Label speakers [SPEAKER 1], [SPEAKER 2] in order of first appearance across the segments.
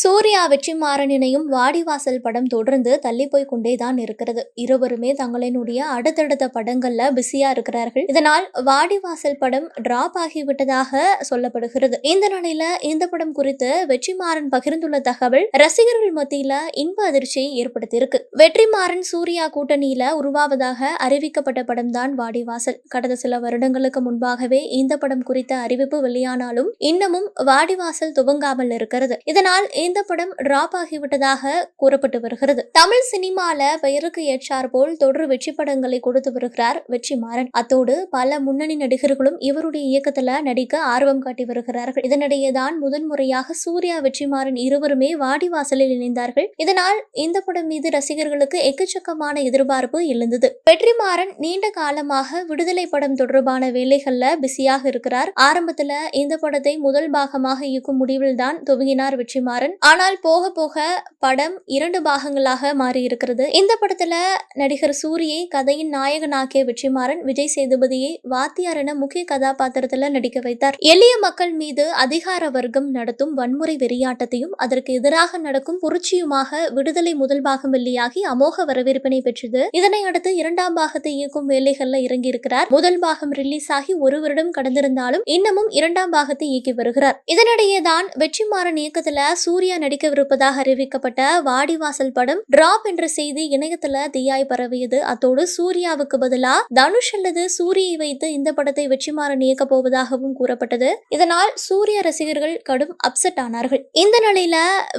[SPEAKER 1] சூர்யா வெற்றிமாறன் இணையும் வாடிவாசல் படம் தொடர்ந்து தள்ளி போய் கொண்டேதான் இருக்கிறது. இருவருமே தங்களினுடைய அடுத்தடுத்த படங்கள்ல பிஸியா இருக்கிறார்கள். இதனால் வாடிவாசல் படம் டிராப் ஆகிவிட்டதாக சொல்லப்படுகிறது. இந்த நிலையில இந்த படம் குறித்து வெற்றிமாறன் பகிர்ந்துள்ள தகவல் ரசிகர்கள் மத்தியில இன்ப அதிர்ச்சியை ஏற்படுத்தியிருக்கு. வெற்றிமாறன் சூர்யா கூட்டணியில உருவாவதாக அறிவிக்கப்பட்ட படம் தான் வாடிவாசல். கடந்த சில வருடங்களுக்கு முன்பாகவே இந்த படம் குறித்த அறிவிப்பு வெளியானாலும் இன்னமும் வாடிவாசல் துவங்காமல் இருக்கிறது. இதனால் இந்த படம் டிராப் ஆகிவிட்டதாக கூறப்பட்டு வருகிறது. தமிழ் சினிமால பெயருக்கு ஏற்றார் போல் தொடர் வெற்றி படங்களை கொடுத்து வருகிறார் வெற்றிமாறன். அத்தோடு பல முன்னணி நடிகர்களும் இவருடைய இயக்கத்துல நடிக்க ஆர்வம் காட்டி வருகிறார்கள். இதனிடையே தான் முதன்முறையாக சூர்யா வெற்றிமாறன் இருவருமே வாடிவாசலில் இணைந்தார்கள். இதனால் இந்த படம் மீது ரசிகர்களுக்கு எக்கச்சக்கமான எதிர்பார்ப்பு எழுந்தது. வெற்றிமாறன் நீண்ட காலமாக விடுதலை படம் தொடர்பான வேலைகள்ல பிஸியாக இருக்கிறார். ஆரம்பத்துல இந்த படத்தை முதல் பாகமாக இயக்கும் முடிவில் தான் துவங்கினார் வெற்றிமாறன். ஆனால் போக போக படம் இரண்டு பாகங்களாக மாறி இருக்கிறது. இந்த படத்துல நடிகர் சூரியை கதையின் நாயகனாக்கிய வெற்றிமாறன் விஜய் சேதுபதியை வாத்தியார் என முக்கிய கதாபாத்திரத்துல நடிக்க வைத்தார். எளிய மக்கள் மீது அதிகார வர்க்கம் நடத்தும் வன்முறை வெறியாட்டத்தையும் அதற்கு எதிராக நடக்கும் புரட்சியுமாக விடுதலை முதல் பாகம் வெளியாகி அமோக வரவேற்பினை பெற்றது. இதனை அடுத்து இரண்டாம் பாகத்தை இயக்கும் வேலைகள்ல இறங்கி இருக்கிறார் முதல் பாகம் ரிலீஸ் ஆகி ஒரு வருடம் கடந்திருந்தாலும் இன்னமும் இரண்டாம் பாகத்தை இயக்கி வருகிறார். இதனிடையே தான் வெற்றிமாறன் இயக்கத்துல சூரிய நடிக்கவிருப்பதாக அறிவிக்கப்பட்ட வாடிவாசல் படம் டிராப் என்ற செய்தி இணையத்துல தீயாய் பரவியது. அத்தோடு சூர்யாவுக்கு பதிலா தனுஷ் அல்லது சூரியை வைத்து இந்த படத்தை வெற்றிமாறன் இயக்க போவதாகவும் கூறப்பட்டது. இதனால் சூர்யா ரசிகர்கள் கடும் அப்செட் ஆனார்கள். இந்த நிலையில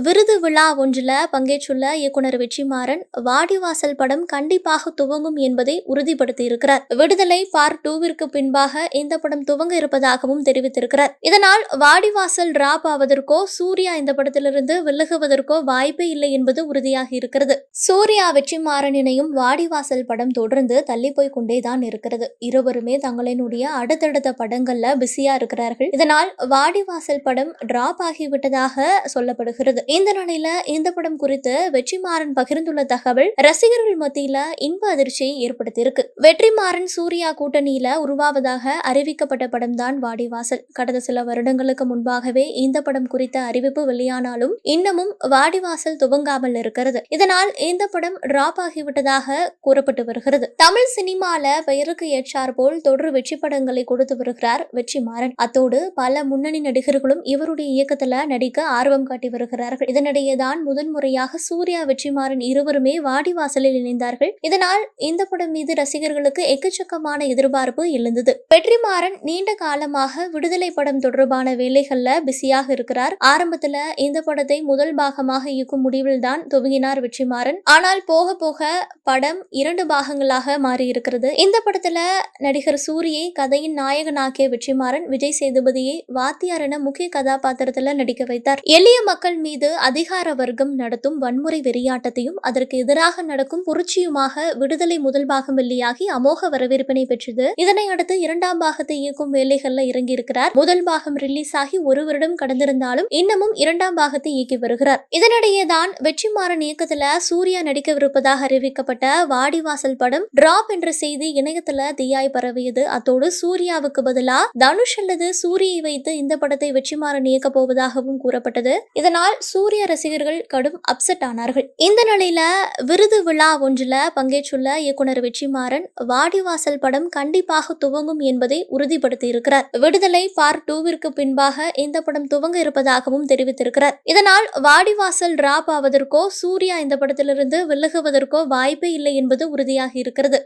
[SPEAKER 1] விருது விழா ஒன்றில் பங்கேற்றுள்ள இயக்குனர் வெற்றிமாறன் வாடிவாசல் படம் கண்டிப்பாக துவங்கும் என்பதை உறுதிப்படுத்தி இருக்கிறார் விடுதலை பார்ட் டூவிற்கு பின்பாக இந்த படம் துவங்க இருப்பதாகவும் தெரிவித்திருக்கிறார். இதனால் வாடிவாசல் டிராப் ஆவதற்கோ சூர்யா இந்த படத்திலிருந்து விலகுவதற்கோ வாய்ப்பே இல்லை என்பது உறுதியாக இருக்கிறது. சூர்யா வெற்றிமாறன் இணையும் வாடிவாசல் படம் தொடர்ந்து தள்ளி போய் கொண்டேதான் இருக்கிறது. இருவருமே தங்களினுடைய அடுத்தடுத்த படங்கள்ல பிஸியா இருக்கிறார்கள். இதனால் வாடிவாசல் படம் டிராப் ஆகிவிட்டதாக சொல்லப்படுகிறது. இந்த நிலையில இந்த படம் குறித்து வெற்றிமாறன் பகிர்ந்துள்ள தகவல் ரசிகர்கள் மத்தியில இன்ப அதிர்ச்சியை ஏற்படுத்தியிருக்கு. வெற்றிமாறன் சூர்யா கூட்டணியில உருவாவதாக அறிவிக்கப்பட்ட படம் தான் வாடிவாசல். கடந்த சில வருடங்களுக்கு முன்பாகவே இந்த படம் குறித்த அறிவிப்பு வெளியானாலும் இன்னமும் வாடிவாசல் துவங்காமல் இருக்கிறது. இதனால் இந்த படம் டிராப் ஆகிவிட்டதாக கூறப்பட்டு வருகிறது. தமிழ் சினிமால பெயருக்கு ஏற்றார் போல் தொடர் வெற்றி படங்களை கொடுத்து வருகிறார் வெற்றிமாறன். அத்தோடு பல முன்னணி நடிகர்களும் இவருடைய இயக்கத்துல நடிக்க ஆர்வம் காட்டி வருகிறார்கள். இதனிடையே தான் முதன்முறையாக சூர்யா வெற்றிமாறன் இருவருமே வாடிவாசலில் இணைந்தார்கள். இதனால் இந்த படம் மீது ரசிகர்களுக்கு எக்கச்சக்கமான எதிர்பார்ப்பு எழுந்தது. வெற்றிமாறன் நீண்ட காலமாக விடுதலை படம் தொடர்பான வேலைகள்ல பிஸியாக இருக்கிறார். ஆரம்பத்துல இந்த படம் திரைப்படத்தை முதல் பாகமாக இயக்கும் முடிவில் தான் துவங்கினார் வெற்றிமாறன். ஆனால் போக போக படம் இரண்டு பாகங்களாக மாறியிருக்கிறது. இந்த படத்துல நடிகர் சூரியை கதையின் நாயகனாக்கிய வெற்றிமாறன் விஜய் சேதுபதியை வாத்தியார் என முக்கிய கதாபாத்திரத்துல நடிக்க வைத்தார். எளிய மக்கள் மீது அதிகார வர்க்கம் நடத்தும் வன்முறை வெறியாட்டத்தையும் அதற்கு எதிராக நடக்கும் புரட்சியுமாக விடுதலை முதல் பாகம் வெளியாகி அமோக வரவேற்பினை பெற்றது. இதனை அடுத்து இரண்டாம் பாகத்தை இயக்கும் வேலைகள்ல இறங்கியிருக்கிறார். முதல் பாகம் ரிலீஸ் ஆகி ஒரு வருடம் கடந்திருந்தாலும் இன்னமும் இரண்டாம் பாகத்தை இயக்கி வருகிறார். இதனிடையே தான் வெற்றிமாறன் இயக்கத்துல சூர்யா நடிக்கவிருப்பதாக அறிவிக்கப்பட்ட வாடிவாசல் படம் டிராப் என்ற செய்தி இணையத்துல தீயாய் பரவியது. அத்தோடு சூர்யாவுக்கு பதிலா தனுஷ் அல்லது சூரியை வைத்து இந்த படத்தை வெற்றிமாறன் இயக்க போவதாகவும் கூறப்பட்டது. இதனால் சூர்யா ரசிகர்கள் கடும் அப்செட் ஆனார்கள். இந்த நிலையில விருது விழா ஒன்றில் பங்கேற்றுள்ள இயக்குனர் வெற்றிமாறன் வாடிவாசல் படம் கண்டிப்பாக துவங்கும் என்பதை உறுதிப்படுத்தியிருக்கிறார். விடுதலை பார்ட் டூவிற்கு பின்பாக இந்த படம் துவங்க இருப்பதாகவும் தெரிவித்திருக்கிறார். இதனால் வாடிவாசல் டிராப் ஆவதற்கோ சூர்யா இந்த படத்திலிருந்து விலகுவதற்கோ வாய்ப்பே இல்லை என்பது உறுதியாகி இருக்கிறது.